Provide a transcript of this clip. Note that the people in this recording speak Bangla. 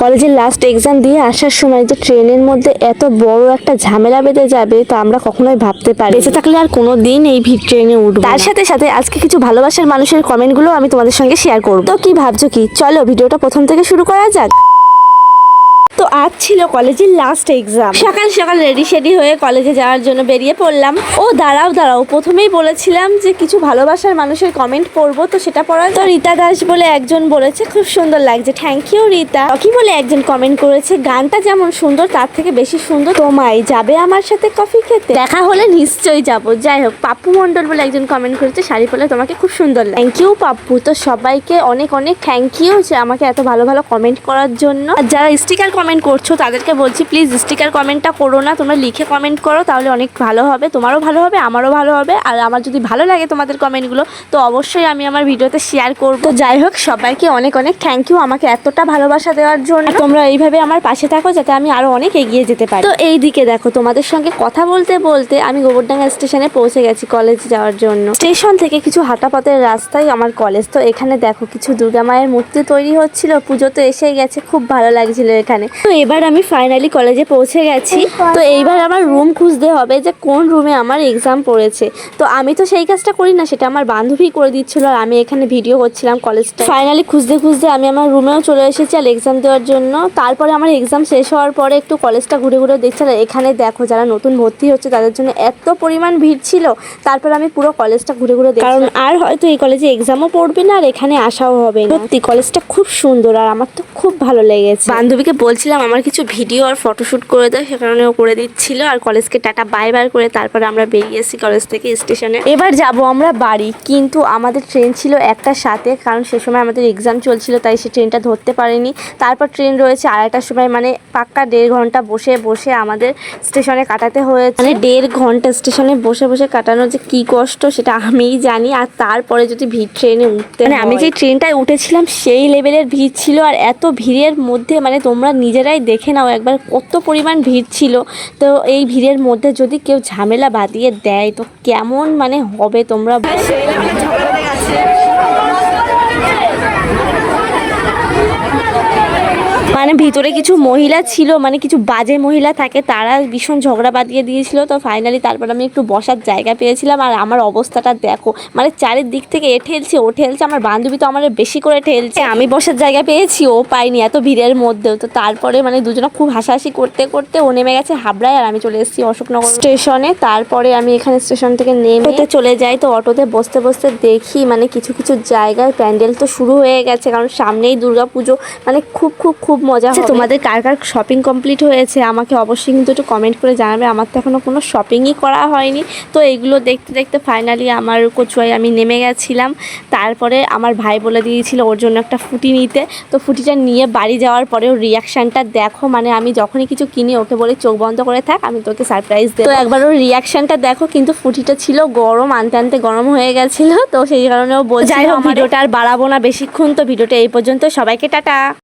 কলেজের লাস্ট এক্সাম দিয়ে আসার সময় যে ট্রেনের মধ্যে এত বড় একটা ঝামেলা বেঁধে যাবে তা আমরা কখনোই ভাবতে পারি বেঁচে থাকলে আর কোনো দিন এই ভিড় ট্রেনে উঠবো তার সাথে সাথে আজকে কিছু ভালোবাসার মানুষের কমেন্টগুলো আমি তোমাদের সঙ্গে শেয়ার করব। তো কি ভাবছ কি? চলো ভিডিওটা প্রথম থেকে শুরু করা যাক। তো আজ ছিল কলেজের লাস্ট এক্সাম সকাল সকাল রেডি শেডি হয়ে কলেজে যাওয়ার জন্য বেরিয়ে পড়লাম। ও, দাঁড়াও দাঁড়াও। প্রথমেই বলেছিলাম যে কিছু ভালোবাসার মানুষের কমেন্ট পড়ব তো সেটা পড়া তো রীতা দাস বলে একজন বলেছে, খুব সুন্দর লাগছে। Thank you Rita. কি বলে একজন কমেন্ট করেছে, গানটা যেমন সুন্দর, তার থেকে বেশি সুন্দর তোমায়। যাবে আমার সাথে কফি খেতে? দেখা হলে নিশ্চয়ই যাব। যাই হোক, পাপ্পু মণ্ডল বলে একজন কমেন্ট করেছে, শাড়ি পরলে তোমাকে খুব সুন্দর লাগে। Thank you Pappu. তো সবাইকে অনেক অনেক থ্যাংক ইউ যে আমাকে এত ভালো ভালো কমেন্ট করার জন্য। আর যারা স্টিকার কমেন্ট করছ, তাদেরকে বলছি প্লিজ স্টিকার কমেন্টটা করো না, তোমরা লিখে কমেন্ট করো, তাহলে অনেক ভালো হবে। তোমারও ভালো হবে, আমারও ভালো হবে। আর আমার যদি ভালো লাগে তোমাদের কমেন্টগুলো তো অবশ্যই আমি আমার ভিডিওতে শেয়ার করব। তো যাই হোক, সবাইকে অনেক অনেক থ্যাংক ইউ আমাকে এতটা ভালোবাসা দেওয়ার জন্য। তোমরা এইভাবে আমার পাশে থাকো যাতে আমি আরও অনেক এগিয়ে যেতে পারি। তো এই দিকে দেখো, তোমাদের সঙ্গে কথা বলতে বলতে আমি গোবরডাঙ্গা স্টেশনে পৌঁছে গেছি কলেজ যাওয়ার জন্য। স্টেশন থেকে কিছু হাঁটা পথের রাস্তায় আমার কলেজ তো এখানে দেখো, কিছু দুর্গা মায়ের মূর্তি তৈরি হচ্ছিল, পুজো তো এসেই গেছে, খুব ভালো লাগছিল এখানে। তো এবার আমি ফাইনালি কলেজে পৌঁছে গেছি। তো এইবার আমার রুম খুঁজতে হবে যে কোন রুমে আমার এক্সাম পড়েছে। তো আমি তো সেই কাজটা করি না সেটা আমার বান্ধবী করে দিচ্ছিল আর আমি এখানে ভিডিও করছিলাম কলেজটা ফাইনালি খুঁজতে খুঁজতে আমি আমার রুমেও চলে এসেছি আর এক্সাম দেওয়ার জন্য। তারপরে আমার এক্সাম শেষ হওয়ার পরে একটু কলেজটা ঘুরে ঘুরে দেখছি আর এখানে দেখো যারা নতুন ভর্তি হচ্ছে তাদের জন্য এত পরিমাণ ভিড় ছিল। তারপর আমি পুরো কলেজটা ঘুরে ঘুরে দেখি কারণ আর হয়তো এই কলেজে এক্সামও পড়বে না আর এখানে আসাও হবে না। সত্যি কলেজটা খুব সুন্দর আর আমার তো খুব ভালো লেগেছে। বান্ধবীকে বলছিলাম আমার কিছু ভিডিও আর ফটোশুট করে দাও সে কারণে ও করে দিচ্ছিল। আর কলেজকে টাটা বাই বাই করে তারপরে আমরা বেরিয়েছি কলেজ থেকে স্টেশনে এবার যাব আমরা বাড়ি কিন্তু আমাদের ট্রেন ছিল একটার সাথে কারণ সে সময় আমাদের এক্সাম চলছিল তাই সে ট্রেনটা ধরতে পারিনি। তারপর ট্রেন রয়েছে আড়াইটার সময় মানে পাক্কা দেড় ঘণ্টা বসে বসে আমাদের স্টেশনে কাটাতে হয়েছে। মানে দেড় ঘণ্টা স্টেশনে বসে বসে কাটানো যে কি কষ্ট সেটা আমিই জানি। আর তারপরে যদি ভিড় ট্রেনে উঠতে মানে আমি যে ট্রেনটায় উঠেছিলাম সেই লেভেলের ভিড় ছিল আর এত ভিড়ের মধ্যে মানে তোমরা নিজেরাই দেখে নাও একবার কত পরিমাণ ভিড় ছিল। তো এই ভিড়ের মধ্যে যদি কেউ ঝামেলা বাঁধিয়ে দেয়, তো কেমন মানে হবে তোমরা মানে ভিতরে কিছু মহিলা ছিল মানে কিছু বাজে মহিলা থাকে, তারা ভীষণ ঝগড়া বাঁধিয়ে দিয়েছিল। তো ফাইনালি তারপর আমি একটু বসার জায়গা পেয়েছিলাম। আর আমার অবস্থাটা দেখো মানে চারিদিক থেকে এ ঠেলছে, ও ঠেলছে, আমার বান্ধবী তো আমার বেশি করে ঠেলছে। আমি বসার জায়গা পেয়েছি, ও পাইনি এত ভিড়ের মধ্যেও। তো তারপরে মানে দুজনে খুব হাসাহাসি করতে করতে ও নেমে গেছে হাবড়ায়, আর আমি চলে এসেছি অশোকনগর স্টেশনে। তারপরে আমি এখানে স্টেশন থেকে নেমে চলে যাই, তো অটোতে বসতে বসতে দেখি মানে কিছু কিছু জায়গায় প্যান্ডেল তো শুরু হয়ে গেছে। কারণ সামনেই দুর্গা পুজো মানে খুব খুব খুব মজা হবে। তোমাদের কার কার শপিং কমপ্লিট হয়েছে? আমাকে অবশ্যই কিন্তু একটু কমেন্ট করে জানাবে। আমার তো এখনও কোনো শপিংই করা হয়নি। তো এইগুলো দেখতে দেখতে ফাইনালি আমার কচুয়ায় আমি নেমে গেছিলাম। তারপরে আমার ভাই বলে দিয়েছিল ওর জন্য একটা ফুটি নিতে। তো ফুটিটা নিয়ে বাড়ি যাওয়ার পরে ওর রিয়াকশানটা দেখো। মানে আমি যখনই কিছু কিনি ওকে বলে চোখ বন্ধ করে থাক আমি তোকে সারপ্রাইজ দেবো। তো একবার ওর রিয়াকশানটা দেখো কিন্তু ফুটিটা ছিল গরম আনতে আনতে গরম হয়ে গেছিল। তো সেই কারণে ও বলছিল ভিডিওটা আর বাড়াবো না বেশিক্ষণ। তো ভিডিওটা এই পর্যন্ত। সবাইকে টাটা।